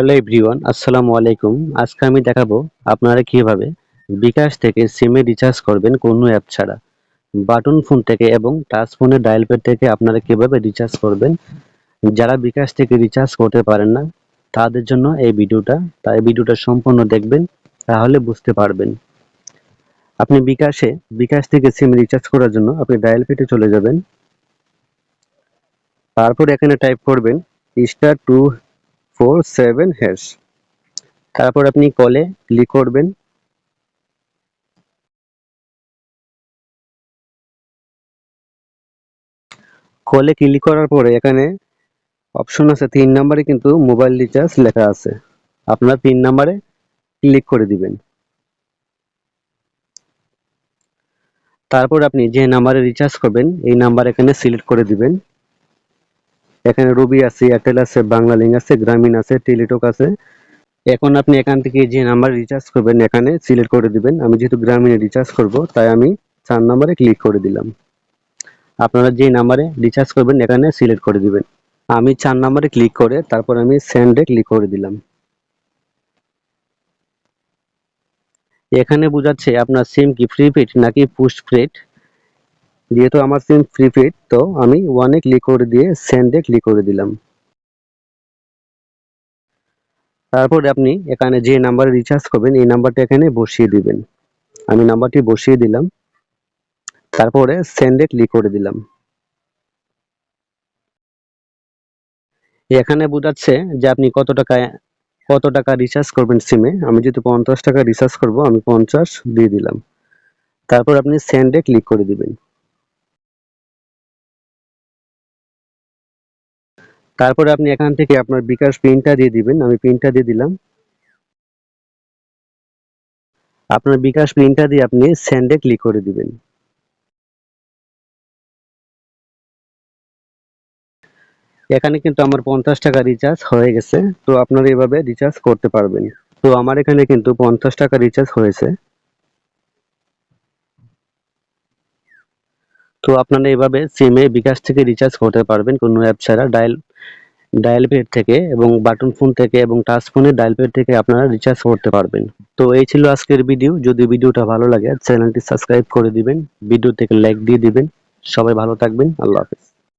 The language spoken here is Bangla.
হ্যালো এভরিওয়ান, আসসালামু আলাইকুম। আজকে আমি দেখাবো আপনারা কীভাবে বিকাশ থেকে সিমে রিচার্জ করবেন কোনো অ্যাপ ছাড়া। বাটন ফোন থেকে এবং টাচ ফোনের ডায়াল প্যাড থেকে আপনারা কীভাবে রিচার্জ করবেন, যারা বিকাশ থেকে রিচার্জ করতে পারেন না, তাদের জন্য এই ভিডিওটা। তাই ভিডিওটা সম্পূর্ণ দেখবেন, তাহলে বুঝতে পারবেন। আপনি বিকাশে, বিকাশ থেকে সিম রিচার্জ করার জন্য আপনি ডায়াল প্যাডে চলে যাবেন। তারপর এখানে টাইপ করবেন star two four seven hash তারপর আপনি কলে ক্লিক করবেন। কলে ক্লিক করার পরে এখানে অপশন আছে, তিন নম্বরে কিন্তু মোবাইল রিচার্জ লেখা আছে। আপনারা তিন নম্বরে ক্লিক করে দিবেন। তারপর আপনি যে নাম্বারে রিচার্জ করবেন, এই নাম্বার এখানে সিলেক্ট করে দিবেন। এখানে রবি আছে, এয়ারটেল আছে বাংলালিংক আছে, গ্রামীণ আছে, টেলিটক আছে। এখন আপনি এখান থেকে যে নাম্বার রিচার্জ করবেন, এখানে সিলেক্ট করে দিবেন। আমি যেহেতু গ্রামীণে রিচার্জ করব, তাই আমি চার নাম্বারে ক্লিক করে দিলাম। আপনারা যে নাম্বারে রিচার্জ করবেন, এখানে সিলেক্ট করে দিবেন। আমি চার নাম্বারে ক্লিক করে তারপর আমি সেন্ডে ক্লিক করে দিলাম। এখানে বোঝাচ্ছে আপনার সিম কি প্রিপেড নাকি পোস্টপেড যেহেতু আমার সিম প্রিপেড তো আমি ওয়ানে ক্লিক করে দিয়ে সেন্ডে ক্লিক করে দিলাম। তারপরে আপনি এখানে যে নাম্বারে রিচার্জ করবেন, এই নাম্বারটা এখানে বসিয়ে দিবেন। আমি নাম্বারটি বসিয়ে দিলাম। তারপরে সেন্ডে ক্লিক করে দিলাম। এখানে বোঝাচ্ছে যে আপনি কত টাকা কত টাকা রিচার্জ করবেন সিমে আমি যেহেতু পঞ্চাশ টাকা রিচার্জ করব, আমি পঞ্চাশ দিয়ে দিলাম। তারপর আপনি সেন্ডে ক্লিক করে দিবেন। তারপরে আপনি এখান থেকে আপনার বিকাশ পিনটা দিয়ে দিবেন, আমি পিনটা দিয়ে দিলাম। আপনার বিকাশ পিনটা দিয়ে আপনি সেন্ডে ক্লিক করে দিবেন। এখানে কিন্তু আমার পঞ্চাশ টাকা রিচার্জ হয়ে গেছে, তো আপনারা এভাবে রিচার্জ করতে পারবেন। তো আমার এখানে কিন্তু পঞ্চাশ টাকা রিচার্জ হয়েছে। তো আপনারা এভাবে সিমে বিকাশ থেকে রিচার্জ করতে পারবেন কোনো অ্যাপ ছাড়া। ডায়াল ডায়াল প্যাড থেকে এবং বাটন ফোন থেকে এবং টাচ ফোনের ডায়াল প্যাড থেকে আপনারা রিচার্জ করতে পারবেন। তো এই ছিল আজকের ভিডিও যদি ভিডিওটা ভালো লাগে চ্যানেলটি সাবস্ক্রাইব করে দিবেন ভিডিও থেকে লাইক দিয়ে দিবেন। সবাই ভালো থাকবেন। আল্লাহ হাফেজ।